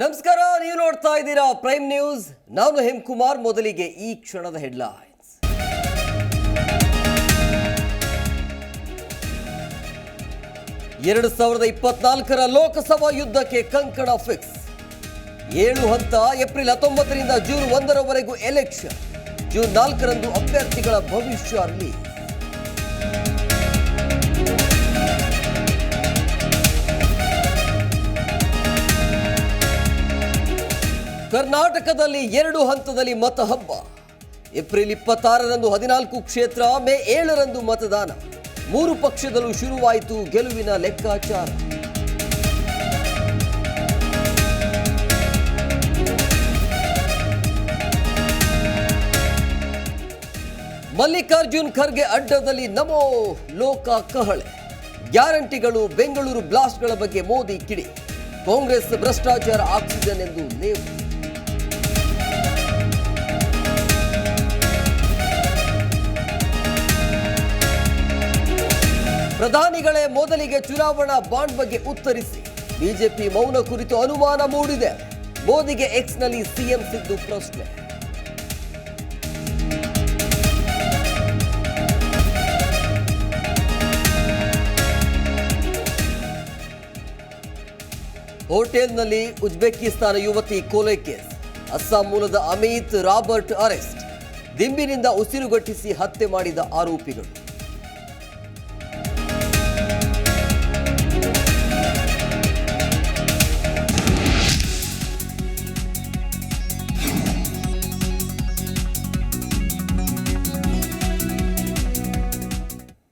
ನಮಸ್ಕಾರ, ನೀವು ನೋಡ್ತಾ ಇದ್ದೀರಾ ಪ್ರೈಮ್ ನ್ಯೂಸ್ ನಾನು ಹೇಮಕುಮಾರ್ ಮೊದಲಿಗೆ ಈ ಕ್ಷಣದ ಹೆಡ್ಲೈನ್ಸ್. ಎರಡು ಸಾವಿರದ ಇಪ್ಪತ್ನಾಲ್ಕರ ಲೋಕಸಭಾ ಯುದ್ಧಕ್ಕೆ ಕಂಕಣ ಫಿಕ್ಸ್. ಏಳು ಹಂತ ಏಪ್ರಿಲ್ ಹತ್ತೊಂಬತ್ತರಿಂದ ಜೂನ್ ಒಂದರವರೆಗೂ ಎಲೆಕ್ಷನ್. ಜೂನ್ ನಾಲ್ಕರಂದು ಅಭ್ಯರ್ಥಿಗಳ ಭವಿಷ್ಯ ಕರ್ನಾಟಕದಲ್ಲಿ ಎರಡು ಹಂತದಲ್ಲಿ ಮತ ಹಬ್ಬ ಏಪ್ರಿಲ್ ಇಪ್ಪತ್ತಾರರಂದು ಹದಿನಾಲ್ಕು ಕ್ಷೇತ್ರ, ಮೇ ಏಳರಂದು ಮತದಾನ. ಮೂರು ಪಕ್ಷದಲ್ಲೂ ಶುರುವಾಯಿತು ಗೆಲುವಿನ ಲೆಕ್ಕಾಚಾರ. ಮಲ್ಲಿಕಾರ್ಜುನ್ ಖರ್ಗೆ ಅಡ್ಡದಲ್ಲಿ ನಮೋ ಲೋಕ ಕಹಳೆ. ಗ್ಯಾರಂಟಿಗಳು ಬೆಂಗಳೂರು ಬ್ಲಾಸ್ಟ್ಗಳ ಬಗ್ಗೆ ಮೋದಿ ಕಿಡಿ. ಕಾಂಗ್ರೆಸ್ ಭ್ರಷ್ಟಾಚಾರ ಆಕ್ಸಿಜನ್ ಎಂದು ಪ್ರಧಾನಿಗಳೇ ಮೊದಲಿಗೆ ಚುನಾವಣಾ ಬಾಂಡ್ ಬಗ್ಗೆ ಉತ್ತರಿಸಿ. ಬಿಜೆಪಿ ಮೌನ ಕುರಿತು ಅನುಮಾನ ಮೂಡಿದೆ. ಮೋದಿಗೆ ಎಕ್ಸ್ನಲ್ಲಿ ಸಿಎಂ ಸಿದ್ದು ಪ್ರಶ್ನೆ. ಹೋಟೆಲ್ನಲ್ಲಿ ಉಜ್ಬೇಕಿಸ್ತಾನ ಯುವತಿ ಕೊಲೆ ಕೇಸ್. ಅಸ್ಸಾಂ ಮೂಲದ ಅಮಿತ್ ರಾಬರ್ಟ್ ಅರೆಸ್ಟ್. ದಿಂಬಿನಿಂದ ಉಸಿರುಗಟ್ಟಿಸಿ ಹತ್ಯೆ ಮಾಡಿದ ಆರೋಪಿಗಳು.